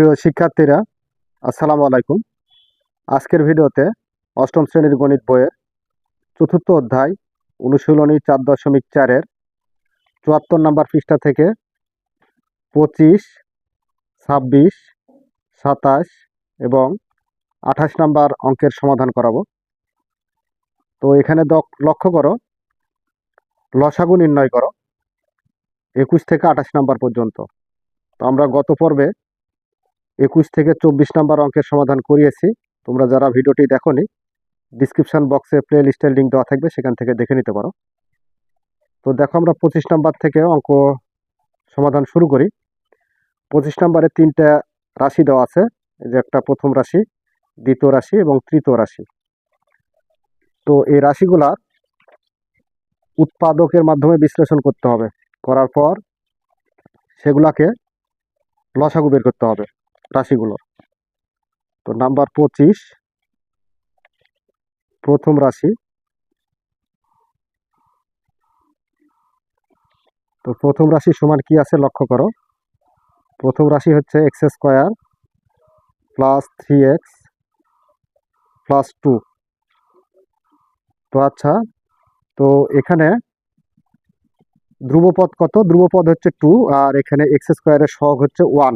প্রিয় শিক্ষার্থীরা, আসসালামু আলাইকুম। আজকের ভিডিওতে অষ্টম শ্রেণির গণিত বইয়ের চতুর্থ অধ্যায়, অনুশীলনী চার দশমিক চারের চুয়াত্তর নম্বর পৃষ্ঠা থেকে পঁচিশ, ছাব্বিশ, সাতাশ এবং আঠাশ নাম্বার অঙ্কের সমাধান করাবো। তো এখানে লক্ষ্য করো, লসাগু নির্ণয় করো, একুশ থেকে আঠাশ নাম্বার পর্যন্ত। তো আমরা গত পর্বে একুশ থেকে চব্বিশ নাম্বার অঙ্কের সমাধান করিয়েছি। তোমরা যারা ভিডিওটি দেখো নি ডিসক্রিপশন বক্সে প্লে লিস্টের লিঙ্ক দেওয়া থাকবে, সেখান থেকে দেখে নিতে পারো। তো দেখো আমরা পঁচিশ নাম্বার থেকে অঙ্ক সমাধান শুরু করি। পঁচিশ নাম্বারে তিনটা রাশি দেওয়া আছে যে একটা প্রথম রাশি, দ্বিতীয় রাশি এবং তৃতীয় রাশি। তো এই রাশিগুলার উৎপাদকের মাধ্যমে বিশ্লেষণ করতে হবে। করার পর সেগুলাকে লসাগু বের করতে হবে। রাশিগুলোর। তো নাম্বার পঁচিশ, প্রথম রাশি। তো প্রথম রাশি সমান কি আছে লক্ষ্য করো। প্রথম রাশি হচ্ছে X square plus three X plus two. তো আচ্ছা তো এখানে ধ্রুবপদ কত? ধ্রুবপদ হচ্ছে টু আর এখানে এক্স স্কোয়ারের সহগ হচ্ছে ওয়ান।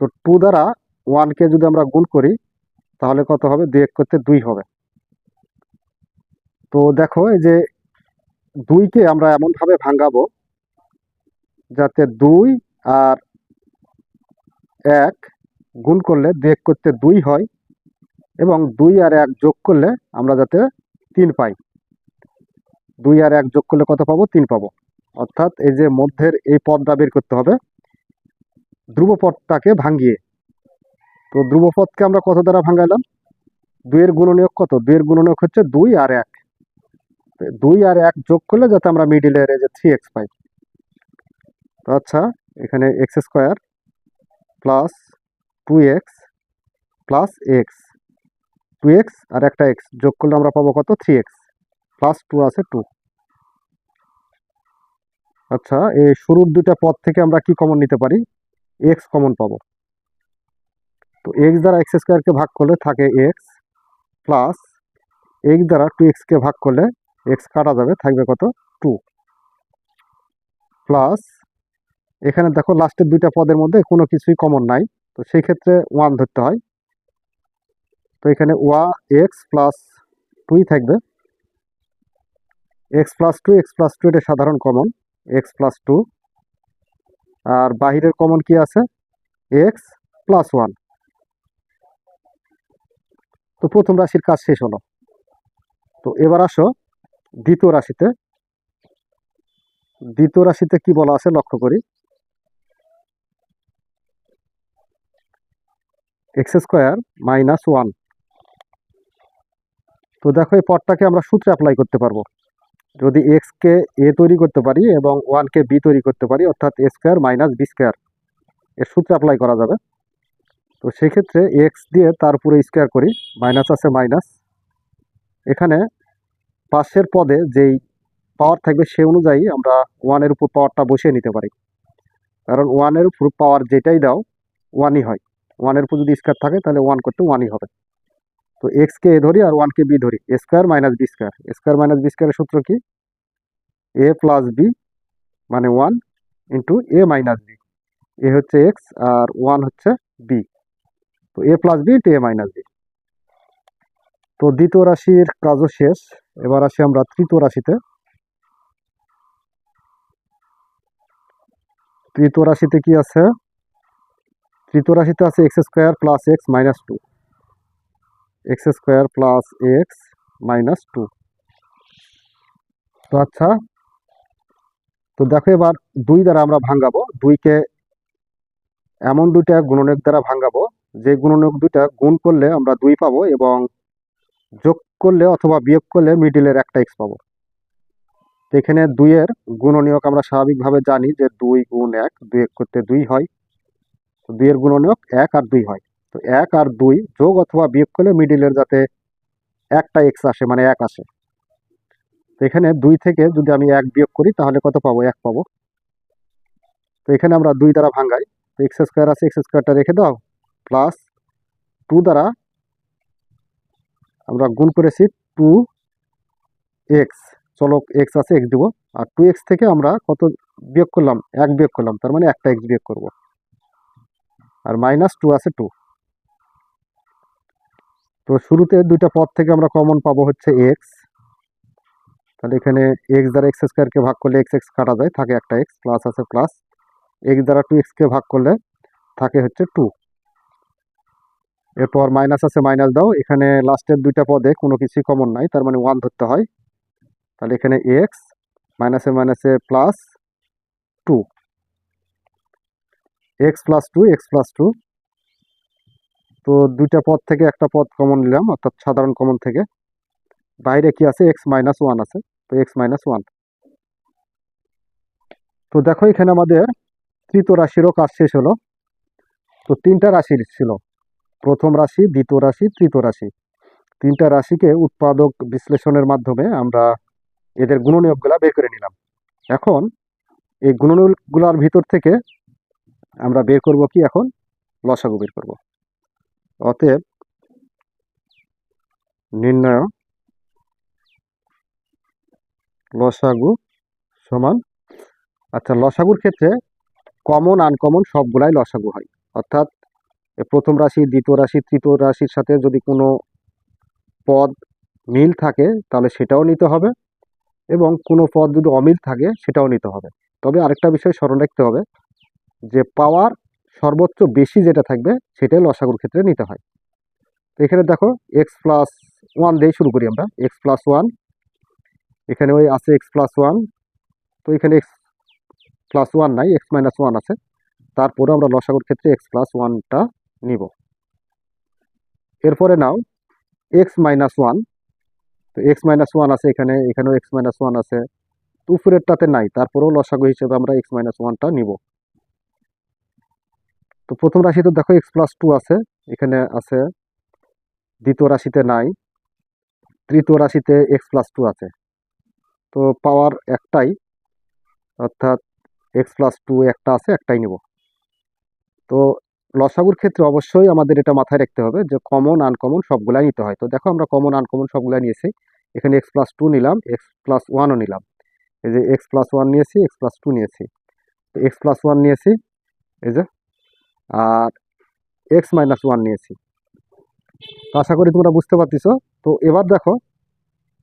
তো টু দ্বারা ওয়ানকে যদি আমরা গুণ করি, তাহলে কত হবে? দুই এক করতে দুই হবে। তো দেখো, এই যে দুইকে আমরা এমনভাবে ভাঙাবো যাতে দুই আর এক গুণ করলে দুই এক করতে দুই হয়, এবং দুই আর এক যোগ করলে আমরা যাতে তিন পাই। দুই আর এক যোগ করলে কত পাবো? তিন পাবো। অর্থাৎ এই যে মধ্যের এই পদটা বের করতে হবে। ধ্রুবপদটাকে ভাঙিয়ে তো ধ্রুবপদকে আমরা কত দ্বারা ভাঙাইলাম দুইয়ের গুণনীয়ক কত? দুইয়ের গুণনীয়ক হচ্ছে দুই আর এক। দুই আর এক যোগ করলে যাতে আমরা মিডিলের এই যে থ্রি এক্স পাই। তো আচ্ছা এখানে X square plus two X plus X two X আর একটা এক্স যোগ করলে আমরা পাবো কত? থ্রি এক্স প্লাস টু আছে টু আচ্ছা এই শুরুর দুইটা পদ থেকে আমরা কি কমন নিতে পারি? এক্স কমন পাবো। তো এক্স দ্বারা এক্স স্কোয়ারকে ভাগ করলে থাকে এক্স প্লাস এক্স দ্বারা টু এক্সকে ভাগ করলে এক্স কাটা যাবে, থাকবে কত? টু প্লাস এখানে দেখো লাস্টের দুইটা পদের মধ্যে কোনো কিছুই কমন নাই। তো সেই ক্ষেত্রে ওয়ান ধরতে হয়। তো এখানে ওয়া এক্স প্লাস টুই থাকবে। X plus two X plus two এটা সাধারণ কমন এক্স প্লাস টু আর বাহিরের কমন কি আছে? এক্স প্লাস ওয়ান তো প্রথম রাশির কাজ শেষ হলো। তো এবার আসো দ্বিতীয় রাশিতে। দ্বিতীয় রাশিতে কি বলা আছে লক্ষ্য করি। এক্স স্কোয়ার মাইনাস ওয়ান তো দেখো এই পদটাকে আমরা সূত্রে অ্যাপ্লাই করতে পারব। যদি এক্স কে এ তৈরি করতে পারি এবং ওয়ানকে বি তৈরি করতে পারি, অর্থাৎ A square minus B square এর সূত্রে অ্যাপ্লাই করা যাবে। তো সেক্ষেত্রে এক্স দিয়ে তার উপরে স্কোয়ার করি মাইনাস আছে মাইনাস এখানে পাশের পদে যেই পাওয়ার থাকবে সে অনুযায়ী আমরা ওয়ানের উপর পাওয়ারটা বসিয়ে নিতে পারি। কারণ ওয়ানের উপর পাওয়ার যেটাই দাও ওয়ানই হয়। ওয়ানের উপর যদি স্কোয়ার থাকে, তাহলে ওয়ান করতে ওয়ানই হবে। তো এক্সকে এ ধরি আর ওয়ানকে বি ধরি। A square minus B square square minus B স্কোয়ারের সূত্র কি? এ প্লাস বি মানে one into A minus B A হচ্ছে এক্স আর ওয়ান হচ্ছে বি তো A plus B into A minus B তো দ্বিতীয় রাশির কাজও শেষ। এবার আসি আমরা তৃতীয় রাশিতে। তৃতীয় রাশিতে কি আছে? তৃতীয় রাশিতে আছে X square plus X minus two X square plus X minus two. তো আচ্ছা তো দেখো এবার দুই দ্বারা আমরা ভাঙাবো। দুইকে এমন দুইটা গুণনীয়ক দ্বারা ভাঙাবো, যে গুণনীয়ক দুইটা গুণ করলে আমরা দুই পাবো এবং যোগ করলে অথবা বিয়োগ করলে মিডিলের একটা এক্স পাবো। তো এখানে দুইয়ের গুণনীয়ক আমরা স্বাভাবিকভাবে জানি যে দুই গুণ এক, দুই এক করতে দুই হয়। তো দুইয়ের গুণনীয়ক এক আর দুই হয়। তো এক আর দুই, যোগ অথবা বিয়োগ করলে মিডিলের যাতে একটা এক্স আসে মানে এক আসে। তো এখানে দুই থেকে যদি আমি এক বিয়োগ করি, তাহলে কত পাবো? এক পাবো। তো এখানে আমরা দুই দ্বারা ভাঙ্গাই তো এক্স স্কোয়ার আছে এক্স স্কোয়ারটা রেখে দাও। প্লাস টু দ্বারা আমরা গুণ করেছি টু এক্স চলো এক্স আছে এক্স দিব। আর টু এক্স থেকে আমরা কত বিয়োগ করলাম? এক বিয়োগ করলাম। তার মানে একটা এক্স বিয়োগ করব। আর মাইনাস টু আছে টু তো শুরুতে দুইটা পদ থেকে আমরা কমন পাবো হচ্ছে এক্স তাহলে এখানে এক্স দ্বারা এক্স স্কোয়ারকে ভাগ করলে এক্স এক্স কাটা যায়, থাকে একটা এক্স প্লাস আছে প্লাস এক্স দ্বারা টু এক্সকে ভাগ করলে থাকে হচ্ছে টু এরপর মাইনাস আছে মাইনাস দাও। এখানে লাস্টের দুইটা পদে কোনো কিছুই কমন নাই, তার মানে ওয়ান ধরতে হয়। তাহলে এখানে এক্স মাইনাসে মাইনাসে plus two X plus two X plus two তো দুইটা পদ থেকে একটা পদ কমন নিলাম, অর্থাৎ সাধারণ কমন থেকে। বাইরে কি আছে? এক্স মাইনাস ওয়ান আছে। তো এক্স মাইনাস ওয়ান তো দেখো এখানে আমাদের তৃতীয় রাশিরও কাজ শেষ হলো। তো তিনটা রাশির ছিল। প্রথম রাশি, দ্বিতীয় রাশি, তৃতীয় রাশি। তিনটা রাশিকে উৎপাদক বিশ্লেষণের মাধ্যমে আমরা এদের গুণনীয়কগুলা বের করে নিলাম। এখন এই গুণনীয়কগুলার ভিতর থেকে আমরা বের করব কি এখন? লসাগু বের করব। অতএব নির্ণয় লসাগু সমান আচ্ছা লসাগুর ক্ষেত্রে কমন আনকমন সবগুলাই লসাগু হয়। অর্থাৎ প্রথম রাশি, দ্বিতীয় রাশি, তৃতীয় রাশির সাথে যদি কোনো পদ মিল থাকে, তাহলে সেটাও নিতে হবে এবং কোনো পদ যদি অমিল থাকে, সেটাও নিতে হবে। তবে আরেকটা বিষয় স্মরণ রাখতে হবে যে পাওয়ার সর্বোচ্চ বেশি যেটা থাকবে, সেটাই লসাগুর ক্ষেত্রে নিতে হয়। তো এখানে দেখো এক্স প্লাস ওয়ান দিয়ে শুরু করি আমরা। এক্স প্লাস ওয়ান এখানে ওই আছে এক্স প্লাস ওয়ান তো এখানে এক্স প্লাস ওয়ান নাই এক্স মাইনাস ওয়ান আছে। তারপরে আমরা লসাগুর ক্ষেত্রে এক্স প্লাস ওয়ানটা নিব। এরপরে নাও এক্স মাইনাস ওয়ান তো এক্স মাইনাস ওয়ান আছে এখানে, এখানেও এক্স মাইনাস ওয়ান আছে। তো উপরেরটাতে নাই, তারপরেও লসাগু হিসেবে আমরা এক্স মাইনাস ওয়ানটা নিব। তো প্রথম রাশিতে দেখো এক্স প্লাস টু আছে, এখানে আছে, দ্বিতীয় রাশিতে নাই, তৃতীয় রাশিতে এক্স প্লাস টু আছে। তো পাওয়ার একটাই, অর্থাৎ এক্স প্লাস টু একটা আছে, একটাই নিব। তো লসাগুর ক্ষেত্রে অবশ্যই আমাদের এটা মাথায় রাখতে হবে যে কমন আনকমন সবগুলাই নিতে হয়। তো দেখো আমরা কমন আনকমন সবগুলাই নিয়েছি। এখানে এক্স প্লাস টু নিলাম এক্স প্লাস ওয়ানও নিলাম। এই যে এক্স প্লাস ওয়ান নিয়েছি এক্স প্লাস টু নিয়েছি। তো এক্স প্লাস ওয়ান নিয়েছি, এই যে আর এক্স মাইনাস ওয়ান নিয়েছি। আশা করি তোমরা বুঝতে পারতেছো। তো এবার দেখো,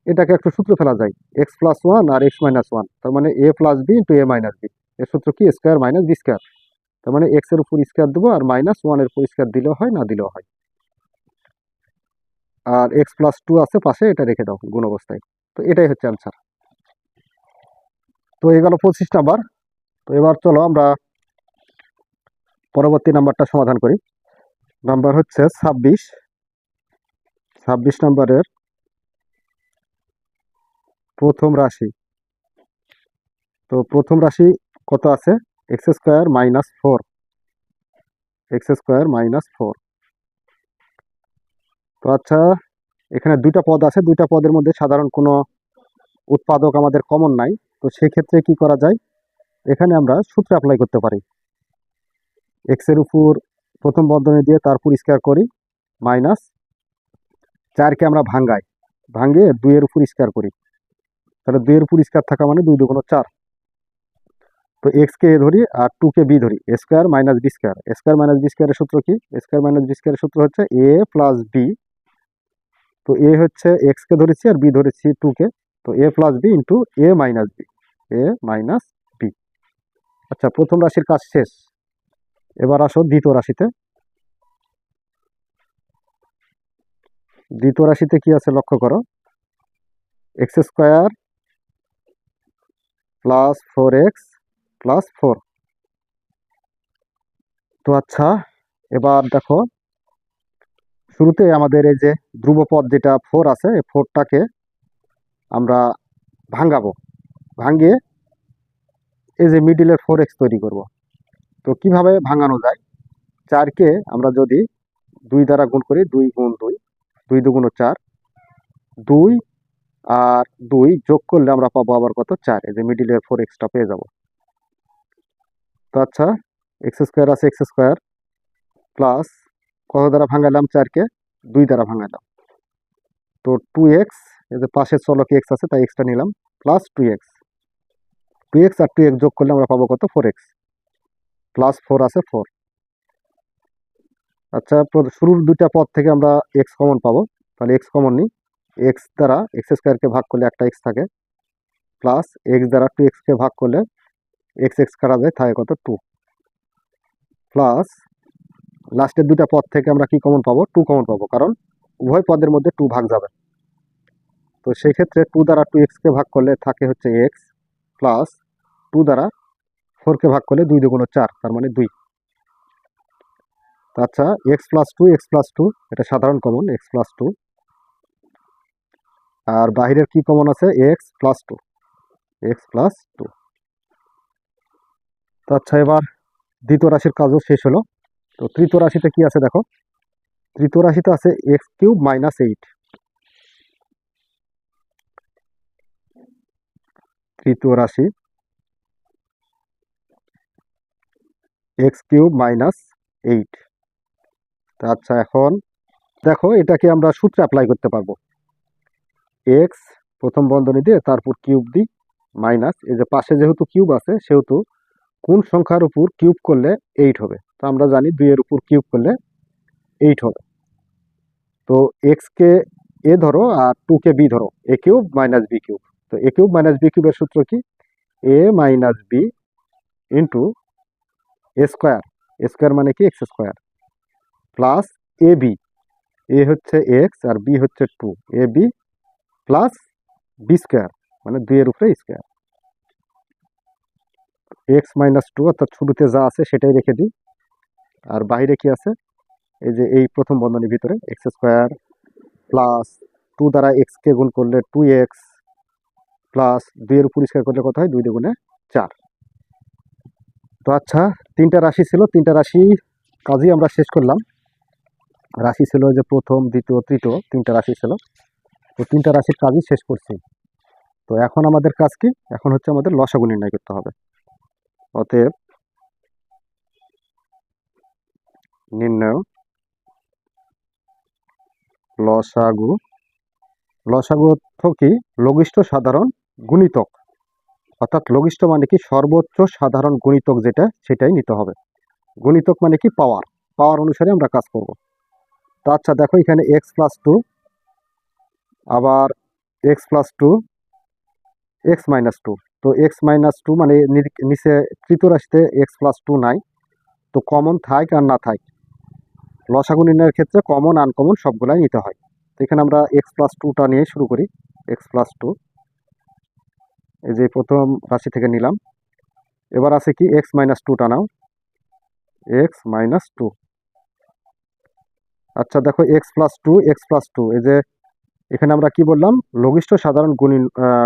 এটাকে একটু সূত্র ফেলা যায়। এক্স প্লাস ওয়ান আর এক্স মাইনাস ওয়ান তার মানে A plus B into A minus B এর সূত্র কি? স্কোয়ার মাইনাস বি স্কোয়ার তার মানে এক্সের উপর স্কোয়ার দেবো আর মাইনাস ওয়ানের উপর স্কোয়ার দিলেও হয়, না দিলেও হয়। আর এক্স প্লাস টু আছে পাশে, এটা রেখে দাও গুণ অবস্থায়। তো এটাই হচ্ছে অ্যান্সার তো এই গেল পঁচিশ নাম্বার। তো এবার চলো আমরা পরবর্তী নাম্বারটা সমাধান করি। নাম্বার হচ্ছে ছাব্বিশ। ছাব্বিশ নাম্বারের প্রথম রাশি। তো প্রথম রাশি কত আছে? X square minus four. X square minus four. তো আচ্ছা এখানে দুইটা পদ আছে। দুইটা পদের মধ্যে সাধারণ কোনো উৎপাদক আমাদের কমন নাই। তো সেক্ষেত্রে কি করা যায়? এখানে আমরা সূত্র অ্যাপ্লাই করতে পারি। এক্সের উপর প্রথম বন্ধনী দিয়ে তারপর স্কোয়ার করি মাইনাস চারকে আমরা ভাঙ্গাই ভাঙ্গে দুইয়ের উপর স্কোয়ার করি। তাহলে দুইয়ের উপর স্কোয়ার থাকা মানে দুই দুগুণ চার। তো এক্স কে এ ধরি আর টু কে বি ধরি square minus B square square minus B স্কোয়ারের সূত্র কি? স্কোয়ার মাইনাস বি স্কোয়ারের সূত্র হচ্ছে এ প্লাস বি তো এ হচ্ছে এক্স কে ধরেছি আর বি ধরেছি টু কে। তো A plus B into A minus B A minus B আচ্ছা প্রথম রাশির কাজ শেষ। এবার আসো দ্বিতীয় রাশিতে। দ্বিতীয় রাশিতে কি আছে লক্ষ্য করো? X square plus four X plus four. তো আচ্ছা এবার দেখো, শুরুতে আমাদের এই যে ধ্রুবপদ যেটা ফোর আছে, এই ফোরটাকে আমরা ভাঙ্গাবো। ভাঙ্গিয়ে এই যে মিডিলের ফোর এক্স তৈরি করব। তো কীভাবে ভাঙানো যায়? চারকে আমরা যদি দুই দ্বারা গুণ করি, দুই গুণ দুই দুই দুগুণ চার, দুই আর দুই যোগ করলে আমরা পাবো আবার কত? চার। এই যে মিডিলের ফোর এক্সটা পেয়ে যাব। তো আচ্ছা এক্স স্কোয়ার আছে এক্স স্কোয়ার প্লাস কত দ্বারা ভাঙালাম চারকে? দুই দ্বারা ভাঙালাম। তো টু এক্স এই যে পাশের চলকে এক্স আছে, তাই এক্সটা নিলাম plus two X two X আর টু এক্স যোগ করলে আমরা পাবো কত? ফোর এক্স প্লাস ফোর আছে ফোর আচ্ছা শুরুর দুইটা পদ থেকে আমরা এক্স কমন পাবো। তাহলে এক্স কমন নিই। এক্স দ্বারা এক্স স্কোয়ারকে ভাগ করলে একটা এক্স থাকে। প্লাস এক্স দ্বারা টু এক্সকে ভাগ করলে এক্স এক্স কাটা যায়, থাকে কত? টু প্লাস লাস্টের দুইটা পদ থেকে আমরা কি কমন পাবো? টু কমন পাবো। কারণ উভয় পদের মধ্যে টু ভাগ যাবে। তো সেই ক্ষেত্রে টু দ্বারা টু এক্সকে ভাগ করলে থাকে হচ্ছে এক্স প্লাস টু দ্বারা ফোরকে ভাগ করলে দুই দুগুণ চার, তার মানে দুই। আচ্ছা X plus two X plus two এটা সাধারণ কমন এক্স প্লাস টু আর বাহিরের কি কমন আছে? X plus two X plus two আচ্ছা এবার দ্বিতীয় রাশির কাজও শেষ হলো। তো তৃতীয় রাশিতে কি আছে দেখো? তৃতীয় রাশিতে আছে এক্স কিউব মাইনাস এইট তৃতীয় রাশি। X cube minus eight. আচ্ছা এখন দেখো এটাকে আমরা সূত্রে অ্যাপ্লাই করতে পারব। এক্স প্রথম বন্ধনী দিয়ে তারপর কিউব দিই মাইনাস, এই যে পাশে যেহেতু কিউব আছে, সেহেতু কোন সংখ্যার উপর কিউব করলে এইট হবে? তো আমরা জানি দুইয়ের উপর কিউব করলে এইট হবে। তো এক্সকে এ ধরো আর টুকে বি ধরো, A cube minus B cube. তো এ কিউব মাইনাস বি কিউবের সূত্র কি? A minus B into square. Square মানে কি? X square. Plus A B. A হচ্ছে এক্স আর বি হচ্ছে two. A B plus B square মানে দুইয়ের উপরে স্কোয়ার। এক্স মাইনাস টু অর্থাৎ শুরুতে যা আছে সেটাই রেখে দিই। আর বাইরে কি আছে? এই যে এই প্রথম বন্ধনীর ভিতরে এক্স স্কোয়ার প্লাস টু দ্বারা এক্সকে গুণ করলে টু এক্স প্লাস দুইয়ের উপর স্কোয়ার করলে কত হয়? দুই দুগুণে চার। তো আচ্ছা তিনটা রাশি ছিল, তিনটা রাশি কাজই আমরা শেষ করলাম। রাশি ছিল যে প্রথম, দ্বিতীয়, তৃতীয়, তিনটা রাশি ছিল। তো তিনটা রাশির কাজই শেষ করছি। তো এখন আমাদের কাজ কি? এখন হচ্ছে আমাদের লসাগু নির্ণয় করতে হবে। অতএব নির্ণয় লসাগু। লসাগু অর্থ কি? লঘিষ্ঠ সাধারণ গুণিতক। অর্থাৎ লঘিষ্ঠ মানে কি সর্বোচ্চ সাধারণ গুণিতক যেটা, সেটাই নিতে হবে। গুণিতক মানে কি পাওয়ার পাওয়ার অনুসারে আমরা কাজ করব। তো আচ্ছা দেখো এখানে এক্স প্লাস টু আবার X plus two X minus two তো এক্স মাইনাস টু মানে নিচে তৃতীয় রাশিতে এক্স প্লাস টু নাই। তো কমন থাক আর না থাক, লসাগু নির্ণয়ের ক্ষেত্রে কমন আনকমন সবগুলাই নিতে হয়। তো এখানে আমরা এক্স প্লাস টুটা নিয়ে শুরু করি এক্স প্লাস টু এই যে প্রথম রাশি থেকে নিলাম। এবার আছে কি? এক্স মাইনাস টুটা নাও এক্স মাইনাস টু আচ্ছা দেখো X plus two X plus two এই যে এখানে আমরা কি বললাম? লঘিষ্ঠ সাধারণ গুণি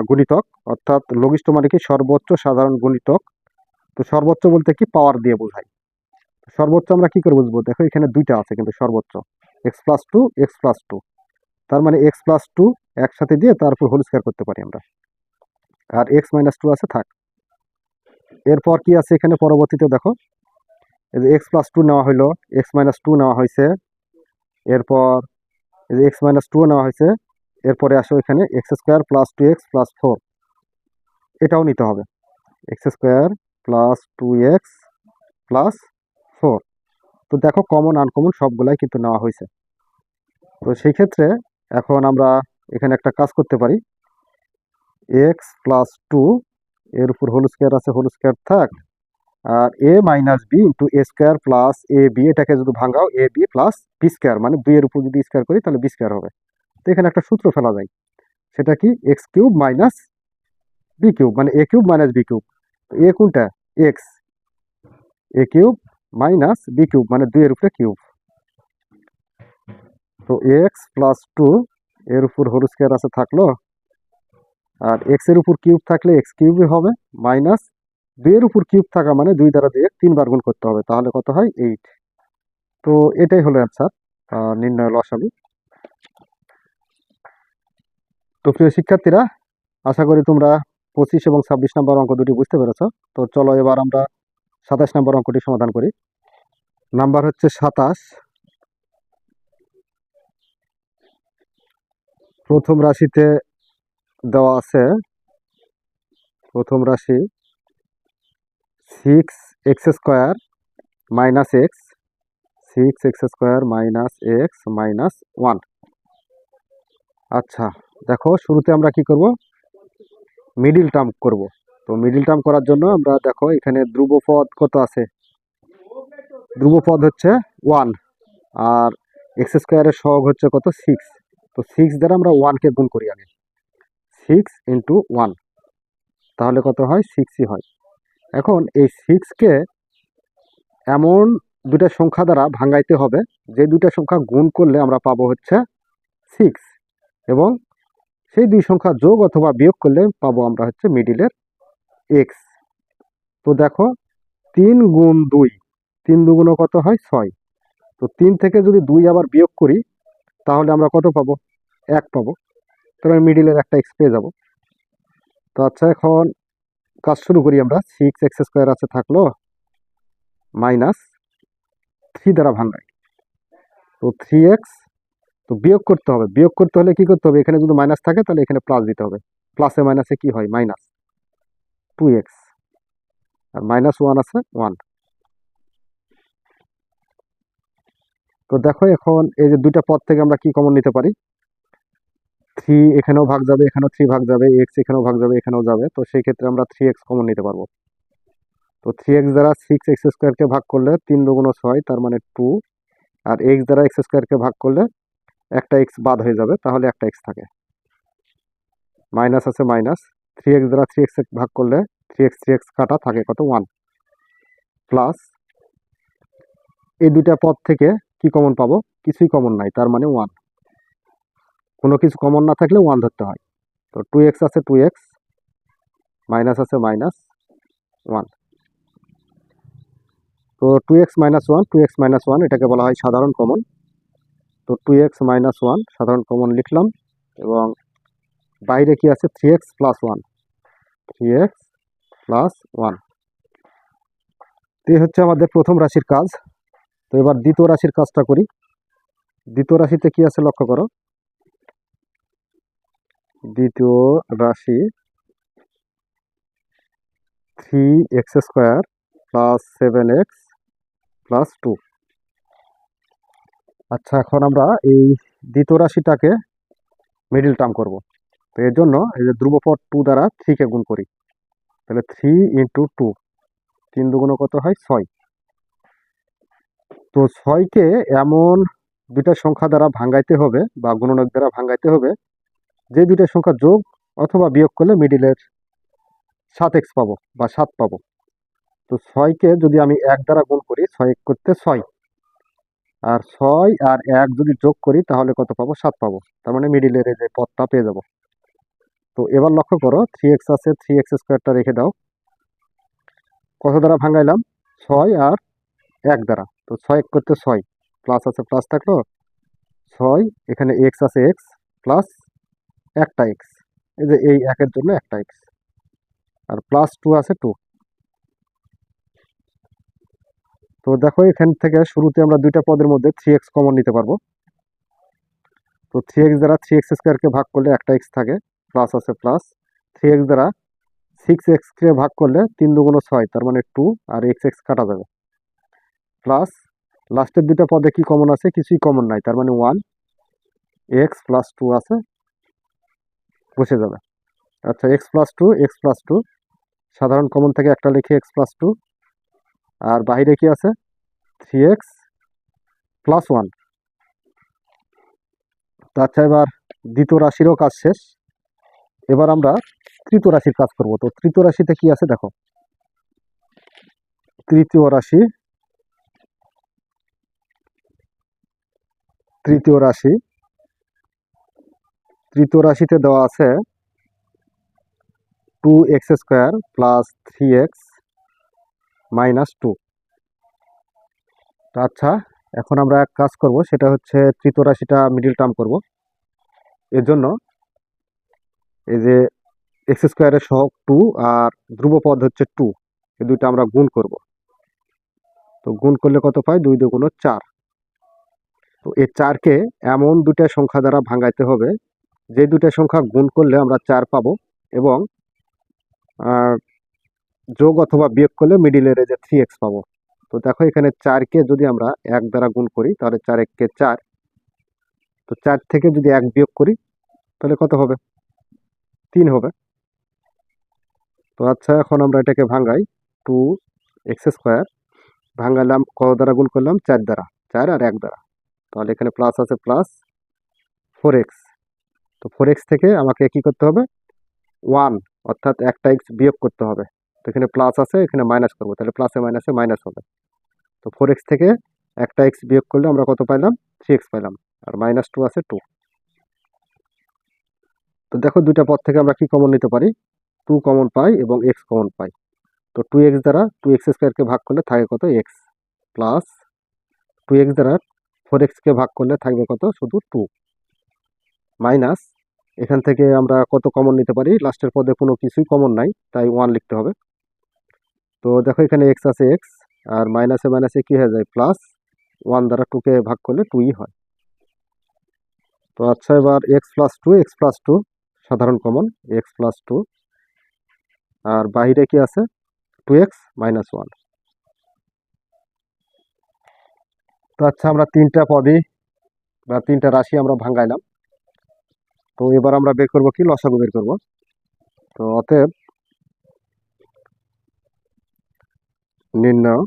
গুণিতক, অর্থাৎ লঘিষ্ঠ মানে কি? সর্বোচ্চ সাধারণ গুণিতক। তো সর্বোচ্চ বলতে কি? পাওয়ার দিয়ে বোঝায়। সর্বোচ্চ আমরা কি করে বুঝব? দেখো, এখানে দুইটা আছে কিন্তু সর্বোচ্চ। X plus two X plus two তার মানে এক্স প্লাস টু একসাথে দিয়ে তারপর হোল স্কোয়ার করতে পারি আমরা। আর এক্স মাইনাস টু আছে, থাক। এরপর কি আছে এখানে পরবর্তীতে, দেখো। এই যে এক্স প্লাস টু নেওয়া হইল এক্স মাইনাস টু নেওয়া হয়েছে এরপর এই যে এক্স মাইনাস টু নেওয়া হয়েছে এরপরে আসো এখানে X square plus two X plus four এটাও নিতে হবে। X square plus two X plus four তো দেখো কমন আনকমন সবগুলাই কিন্তু নেওয়া হয়েছে তো সেই ক্ষেত্রে এখন আমরা এখানে একটা কাজ করতে পারি। এক্স প্লাস টু এর উপর হোল স্কোয়ার আছে হোল স্কোয়ার থাক। আর A minus B into A square plus A B এটাকে যদি ভাঙাও A B plus B square মানে দুইয়ের উপর যদি স্কোয়ার করি, তাহলে বি স্কোয়ার হবে। তো এখানে একটা সূত্র ফেলা যায়। সেটা কি? X cube minus B cube মানে A cube minus B cube A কোনটা? X A cube minus B cube মানে দুইয়ের উপরে কিউব তো এক্স প্লাস টু এর উপর হোল স্কোয়ার আছে, থাকল। আর এক্সের উপর কিউব থাকলে এক্স কিউবই হবে মাইনাস দুইয়ের উপর কিউব থাকা মানে দুই দ্বারা দুই তিনবার গুণ করতে হবে, তাহলে কত হয় এইট তো এটাই হলো অ্যান্সার নির্ণয় লসাগু তো প্রিয় শিক্ষার্থীরা, আশা করি তোমরা পঁচিশ এবং ছাব্বিশ নম্বর অঙ্ক দুটি বুঝতে পেরেছ। তো চলো এবার আমরা সাতাশ নম্বর অঙ্কটি সমাধান করি। নাম্বার হচ্ছে সাতাশ। প্রথম রাশিতে দেওয়া আছে। প্রথম রাশি six X square minus X six X square minus X minus one আচ্ছা দেখো, শুরুতে আমরা কি করব? মিডিল টার্ম করব। তো মিডিল টার্ম করার জন্য আমরা দেখো, এখানে ধ্রুবপদ কত আছে? ধ্রুবপদ হচ্ছে ওয়ান আর এক্স স্কোয়ারের সহগ হচ্ছে কত? সিক্স তো সিক্স দ্বারা আমরা ওয়ানকে গুণ করি আগে। সিক্স ইন্টু ওয়ান তাহলে কত হয়? সিক্সই হয়। এখন এই সিক্সকে এমন দুটা সংখ্যা দ্বারা ভাঙাইতে হবে, যে দুটা সংখ্যা গুণ করলে আমরা পাবো হচ্ছে সিক্স এবং সেই দুই সংখ্যা যোগ অথবা বিয়োগ করলে পাবো আমরা হচ্ছে মিডিলের এক্স তো দেখো, তিন গুণ দুই, তিন দুগুণ কত হয়? ছয়। তো তিন থেকে যদি দুই আবার বিয়োগ করি, তাহলে আমরা কত পাবো? এক পাবো। তাহলে মিডিলের একটা এক্স পেয়ে যাব। তো আচ্ছা এখন কাজ শুরু করি আমরা। সিক্স এক্স স্কোয়ার আছে থাকল মাইনাস থ্রি দ্বারা ভাঙাই তো থ্রি এক্স তো বিয়োগ করতে হবে। বিয়োগ করতে হলে কি করতে হবে? এখানে যদি মাইনাস থাকে, তাহলে এখানে প্লাস দিতে হবে। প্লাসে মাইনাসে কি হয়? মাইনাস টু এক্স আর মাইনাস ওয়ান আছে ওয়ান তো দেখো, এখন এই যে দুইটা পদ থেকে আমরা কি কমন নিতে পারি? থ্রি এখানেও ভাগ যাবে, এখানেও থ্রি ভাগ যাবে এক্স এখানেও ভাগ যাবে, এখানেও যাবে। তো সেই ক্ষেত্রে আমরা থ্রি এক্স কমন নিতে পারব। তো থ্রি এক্স দ্বারা সিক্স এক্স স্কোয়ারকে ভাগ করলে তিন দুগুণ ছয়, তার মানে টু আর এক্স দ্বারা এক্স স্কোয়ারকে ভাগ করলে একটা এক্স বাদ হয়ে যাবে, তাহলে একটা এক্স থাকে। মাইনাস আছে মাইনাস থ্রি এক্স দ্বারা থ্রি এক্স ভাগ করলে থ্রি এক্স থ্রি এক্স কাটা থাকে কত? ওয়ান প্লাস এই দুইটা পদ থেকে কি কমন পাবো? কিছুই কমন নাই, তার মানে ওয়ান কোনো কিছু কমন না থাকলে ওয়ান ধরতে হয়। তো টু এক্স আছে টু এক্স মাইনাস আছে মাইনাস ওয়ান তো two X minus one two X minus one এটাকে বলা হয় সাধারণ কমন তো টু এক্স মাইনাস ওয়ান সাধারণ কমন লিখলাম, এবং বাইরে কি আছে? Three X plus one three X plus one এই হচ্ছে আমাদের প্রথম রাশির কাজ। তো এবার দ্বিতীয় রাশির কাজটা করি। দ্বিতীয় রাশিতে কি আছে লক্ষ্য করো? দ্বিতীয় রাশি three X square plus seven X plus two. আচ্ছা এখন আমরা এই দ্বিতীয় রাশিটাকে মিডিল টার্ম করব। তো এর জন্য এই যে ধ্রুবপদ টু দ্বারা থ্রিকে গুণ করি। তাহলে থ্রি ইন্টু টু তিন দুগুণ কত হয়? ছয়। তো ছয়কে এমন দুইটা সংখ্যা দ্বারা ভাঙ্গাইতে হবে বা গুণনক দ্বারা ভাঙ্গাইতে হবে যে দুইটা সংখ্যা যোগ অথবা বিয়োগ করলে মিডিলের সাত এক্স পাবো বা সাত পাবো। তো ছয়কে যদি আমি এক দ্বারা গুণ করি, ছয় এক করতে ছয়। আর ছয় আর এক যদি যোগ করি, তাহলে কত পাবো? সাত পাবো। তার মানে মিডিলের যে পদটা পেয়ে যাব। তো এবার লক্ষ্য করো থ্রি এক্স আছে থ্রি এক্স স্কোয়ারটা রেখে দাও। কত দ্বারা ভাঙাইলাম? ছয় আর এক দ্বারা। তো ছয় এক করতে ছয়। প্লাস আছে প্লাস থাকল। ছয়, এখানে এক্স আছে এক্স প্লাস একটা এক্স এই যে এই একের জন্য একটা এক্স আর প্লাস টু আছে টু তো দেখো এখান থেকে শুরুতে আমরা দুইটা পদের মধ্যে থ্রি এক্স কমন নিতে পারব। তো থ্রি এক্স দ্বারা থ্রি এক্স স্কোয়ারকে ভাগ করলে একটা এক্স থাকে প্লাস আছে প্লাস থ্রি এক্স দ্বারা সিক্স এক্সকে ভাগ করলে তিন দুগুণ ছয়, তার মানে টু আর এক্স এক্স কাটা যাবে। প্লাস লাস্টের দুইটা পদে কি কমন আছে? কিছুই কমন নাই, তার মানে ওয়ান এক্স প্লাস টু আছে বসে যাবে। আচ্ছা X plus two X plus two সাধারণ কমন থেকে একটা লিখে এক্স প্লাস টু আর বাইরে কি আছে? থ্রি এক্স প্লাস ওয়ান আচ্ছা এবার দ্বিতীয় রাশিরও কাজ শেষ। এবার আমরা তৃতীয় রাশির কাজ করব। তো তৃতীয় রাশিতে কি আছে? দেখো। তৃতীয় রাশি। তৃতীয় রাশি। তৃতীয় রাশিতে দেওয়া আছে two X square plus three X minus two আচ্ছা এখন আমরা এক কাজ করব, সেটা হচ্ছে তৃতীয় রাশিটা মিডিল টার্ম করব। এর জন্য এই যে এক্স স্কোয়ারের সহগ টু আর ধ্রুবপদ হচ্ছে টু এই দুইটা আমরা গুণ করব। তো গুণ করলে কত পাই? দুই দুগুণ চার। তো এই চারকে এমন দুটা সংখ্যা দ্বারা ভাঙাইতে হবে যে দুটা সংখ্যা গুণ করলে আমরা চার পাবো এবং যোগ অথবা বিয়োগ করলে মিডিলের যে থ্রি এক্স পাবো। তো দেখো এখানে চারকে যদি আমরা এক দ্বারা গুণ করি, তাহলে চার এককে চার। তো চার থেকে যদি এক বিয়োগ করি, তাহলে কত হবে? তিন হবে। তো আচ্ছা এখন আমরা এটাকে ভাঙাই। টু এক্স স্কোয়ার ভাঙালাম কত দ্বারা গুণ করলাম? চার দ্বারা। চার আর এক দ্বারা। তাহলে এখানে প্লাস আছে প্লাস ফোর এক্স তো ফোর এক্স থেকে আমাকে কি করতে হবে? ওয়ান অর্থাৎ একটা এক্স বিয়োগ করতে হবে। তো এখানে প্লাস আছে, এখানে মাইনাস করব। তাহলে প্লাসে মাইনাসে মাইনাস হবে। তো ফোর এক্স থেকে একটা এক্স বিয়োগ করলে আমরা কত পাইলাম? থ্রি এক্স পাইলাম। আর মাইনাস টু আছে টু তো দেখো দুইটা পদ থেকে আমরা কি কমন নিতে পারি? টু কমন পাই এবং এক্স কমন পাই। তো টু এক্স দ্বারা টু এক্স স্কোয়ারকে ভাগ করলে থাকে কত? এক্স প্লাস টু এক্স দ্বারা ফোর এক্সকে ভাগ করলে থাকবে কত? শুধু টু মাইনাস এখান থেকে আমরা কত কমন নিতে পারি? লাস্টের পদে কোনো কিছুই কমন নাই, তাই ওয়ান লিখতে হবে। তো দেখো এখানে এক্স আছে এক্স আর মাইনাসে মাইনাসে কী হয়ে যায়? প্লাস ওয়ান দ্বারা টুকে ভাগ করলে টুই হয়। তো আচ্ছা এবার X plus two X plus two সাধারণ কমন এক্স প্লাস টু আর বাইরে কি আছে? টু এক্স মাইনাস ওয়ান তো আচ্ছা আমরা তিনটা পদই বা তিনটা রাশি আমরা ভাঙ্গাইলাম। তো এবার আমরা বের করব কি? লসাগু বের করব। তো অতএব নির্ণয়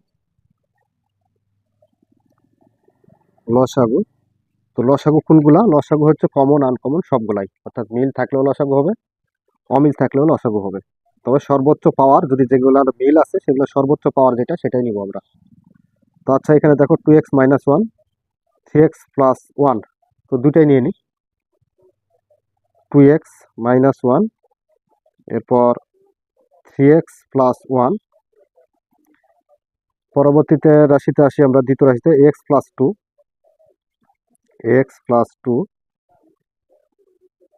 লসাগু। তো লসাগু কোনগুলা? লসাগু হচ্ছে কমন আনকমন সবগুলাই। অর্থাৎ মিল থাকলেও লসাগু হবে, অমিল থাকলেও লসাগু হবে। তবে সর্বোচ্চ পাওয়ার যদি যেগুলো মিল আছে, সেগুলো সর্বোচ্চ পাওয়ার যেটা, সেটাই নিব আমরা। তো আচ্ছা এখানে দেখো two X minus one three X plus one তো দুটাই নিয়ে নিই। টু এক্স মাইনাস ওয়ান এরপর থ্রি এক্স প্লাস ওয়ান পরবর্তীতে রাশিতে আসি আমরা, দ্বিতীয় রাশিতে X plus two X plus two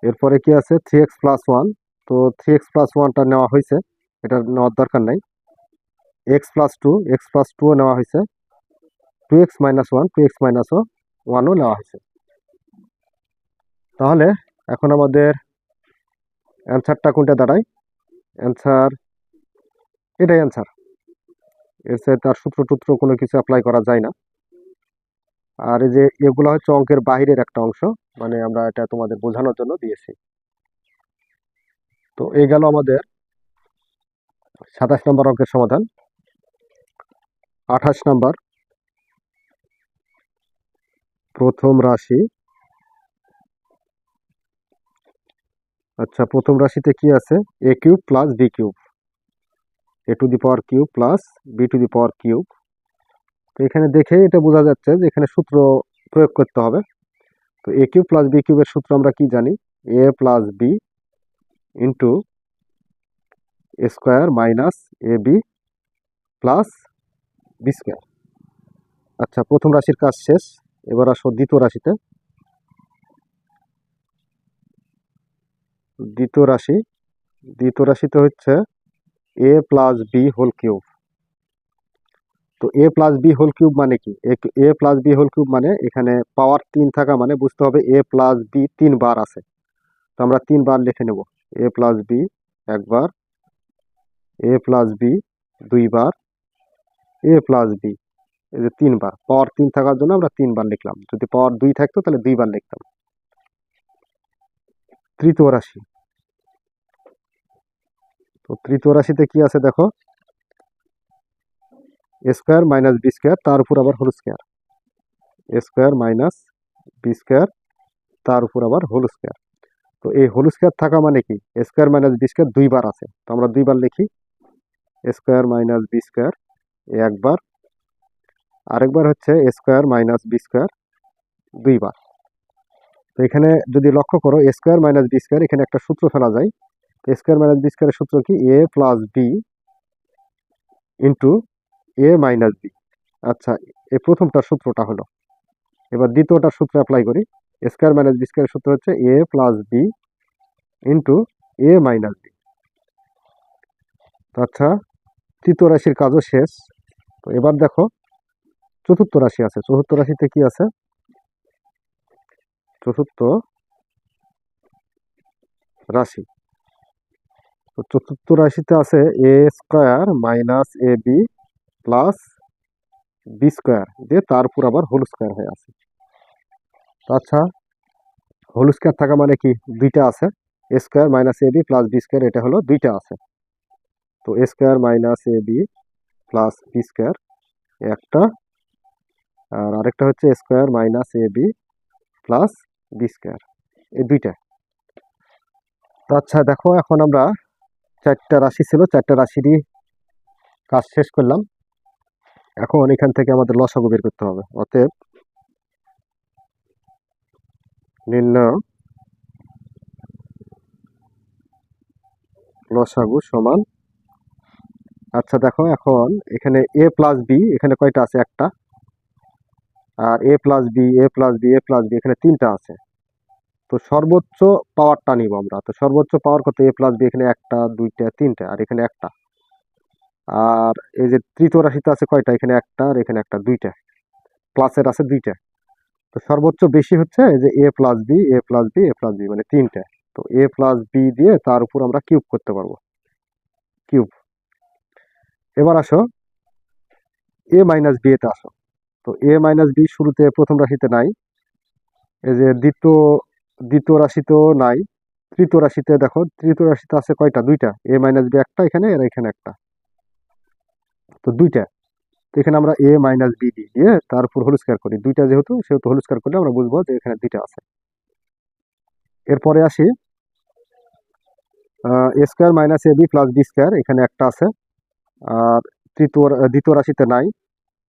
এরপরে কি আছে? থ্রি এক্স প্লাস ওয়ান তো থ্রি এক্স প্লাস ওয়ানটা নেওয়া হয়েছে, এটা নেওয়ার দরকার নাই। X plus two X plus টুও নেওয়া হয়েছে। Two X minus one two X minus ওয়ানও নেওয়া হয়েছে। তাহলে এখন আমাদের অ্যান্সারটা কোনটা দাঁড়ায়? অ্যান্সার এটাই অ্যান্সার এর সাথে তার সূত্র টুত্র কোনো কিছু অ্যাপ্লাই করা যায় না। আর এই যে এগুলো হচ্ছে অঙ্কের বাহিরের একটা অংশ মানে আমরা এটা তোমাদের বোঝানোর জন্য দিয়েছি। তো এই গেল আমাদের সাতাশ নম্বর অঙ্কের সমাধান। আঠাশ নম্বর প্রথম রাশি আচ্ছা প্রথম রাশিতে কি আছে? A cube plus B cube A to the power cube plus B to the power cube তো এখানে দেখে এটা বোঝা যাচ্ছে যে এখানে সূত্র প্রয়োগ করতে হবে। তো এ কিউব প্লাস বি কিউবের সূত্র আমরা কি জানি? A plus B into square minus A B plus B square আচ্ছা প্রথম রাশির কাজ শেষ। এবার আসো দ্বিতীয় রাশিতে। দ্বিতীয় রাশি। দ্বিতীয় রাশিতে হচ্ছে A plus B whole cube তো A plus B whole cube মানে কি? A plus B whole cube মানে এখানে পাওয়ার তিন থাকা মানে বুঝতে হবে এ প্লাস বি তিনবার আছে। তো আমরা তিনবার লিখে নেব। এ প্লাস বি একবার এ প্লাস বি দুইবার এ প্লাস বি এই যে তিনবার পাওয়ার তিন থাকার জন্য আমরা তিনবার লিখলাম। যদি পাওয়ার দুই থাকতো তাহলে দুইবার লিখতাম। তৃতীয় রাশি। তো তৃতীয় রাশিতে কি আছে দেখো? স্কোয়ার মাইনাস বি স্কোয়ার, তার উপর আবার whole square. Square minus B square, তার উপর আবার হোল স্কোয়ার। তো এই হোল স্কোয়ার থাকা মানে কি? স্কোয়ার মাইনাস বি স্কোয়ার দুইবার আছে। তো আমরা দুইবার লিখি। স্কোয়ার মাইনাস বি স্কোয়ার, একবার। আরেকবার হচ্ছে স্কোয়ার মাইনাস বি স্কোয়ার, দুইবার। তো এখানে যদি লক্ষ্য করো, স্কোয়ার মাইনাস বি স্কোয়ার, এখানে একটা সূত্র ফেলা যায়। স্কোয়ার মাইনাস বি স্কোয়ারের সূত্র কি? A plus B into A minus B. আচ্ছা এই প্রথমটার সূত্রটা হলো। এবার দ্বিতীয়টার সূত্র অ্যাপ্লাই করি। স্কোয়ার মাইনাস বি স্কোয়ারের সূত্র হচ্ছে A plus B into A minus B. আচ্ছা তৃতীয় রাশির কাজও শেষ। তো এবার দেখো, চতুর্থ রাশি আছে। চতুর্থ রাশিতে কি আছে? চতুর্থ রাশি। তো চতুর্থ রাশিতে আছে A square minus A B plus B square দিয়ে তারপর আবার হোল স্কোয়ার হয়ে আছে। আচ্ছা হোল স্কোয়ার থাকা মানে কি? দুইটা আছে A square minus A B plus B square এটা হলো দুইটা আছে। তো A square minus A B plus B square একটা, আর আরেকটা হচ্ছে square minus A B plus B square এই দুইটা। তো আচ্ছা দেখো, এখন আমরা চারটা রাশি ছিল, চারটা রাশিরই কাজ শেষ করলাম। এখন এখান থেকে আমাদের লসাগু বের করতে হবে। অতএব নির্ণয় লসাগু সমান আচ্ছা দেখো এখন এখানে এ প্লাস বি এখানে কয়টা আছে? একটা। আর A plus B A plus B A plus B এখানে তিনটা আছে। তো সর্বোচ্চ পাওয়ারটা নিব আমরা। তো সর্বোচ্চ পাওয়ার কত? এ প্লাস বি এখানে একটা, দুইটা, তিনটা, আর এখানে একটা। আর এই যে তৃতীয় রাশিতে আছে কয়টা? এখানে একটা, আর এখানে একটা, দুইটা। প্লাসের আছে দুইটা। তো সর্বোচ্চ বেশি হচ্ছে যে A plus B A plus B A plus B মানে তিনটা। তো এ প্লাস বি দিয়ে তার উপর আমরা কিউব করতে পারব। কিউব এবার আসো। এ মাইনাস বি এতে আসো। তো এ মাইনাস বি শুরুতে প্রথম রাশিতে নাই। এই যে দ্বিতীয় দ্বিতীয় রাশিতেও নাই। তৃতীয় রাশিতে দেখো, তৃতীয় রাশিতে আছে কয়টা? দুইটা। এ মাইনাস বি একটা এখানে, আর এখানে একটা। তো দুইটা। তো এখানে আমরা এ মাইনাস বি দিই দিয়ে তার উপর হোল স্কোয়ার করি। দুইটা যেহেতু, সেহেতু হোল স্কোয়ার করলে আমরা বুঝব যে এখানে দুইটা আছে। এরপরে আসি A square minus A B plus B square এখানে একটা আছে। আর তৃতীয়, দ্বিতীয় রাশিতে নাই।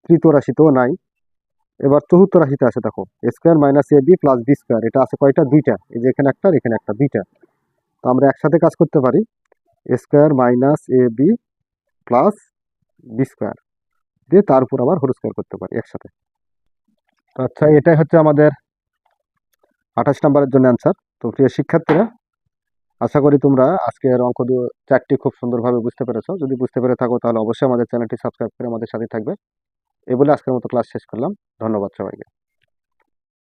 তৃতীয় রাশিতেও নাই। এবার চতুর্থ রাশিতে আছে দেখো square minus A B plus B square এটা আছে কয়টা? দুইটা। এই যে এখানে একটা এখানে একটা, দুইটা। তো আমরা একসাথে কাজ করতে পারি square minus A B plus B square দিয়ে তার উপর আবার হোল স্কোয়ার করতে পারি একসাথে। তো আচ্ছা এটাই হচ্ছে আমাদের আঠাশ নাম্বারের জন্য অ্যান্সার তো প্রিয় শিক্ষার্থীরা, আশা করি তোমরা আজকের অঙ্ক দু, চারটি খুব সুন্দরভাবে বুঝতে পেরেছ। যদি বুঝতে পেরে থাকো, তাহলে অবশ্যই আমাদের চ্যানেলটি সাবস্ক্রাইব করে আমাদের সাথে থাকবে। এই বলে আজকের মতো ক্লাস শেষ করলাম। ধন্যবাদ সবাইকে।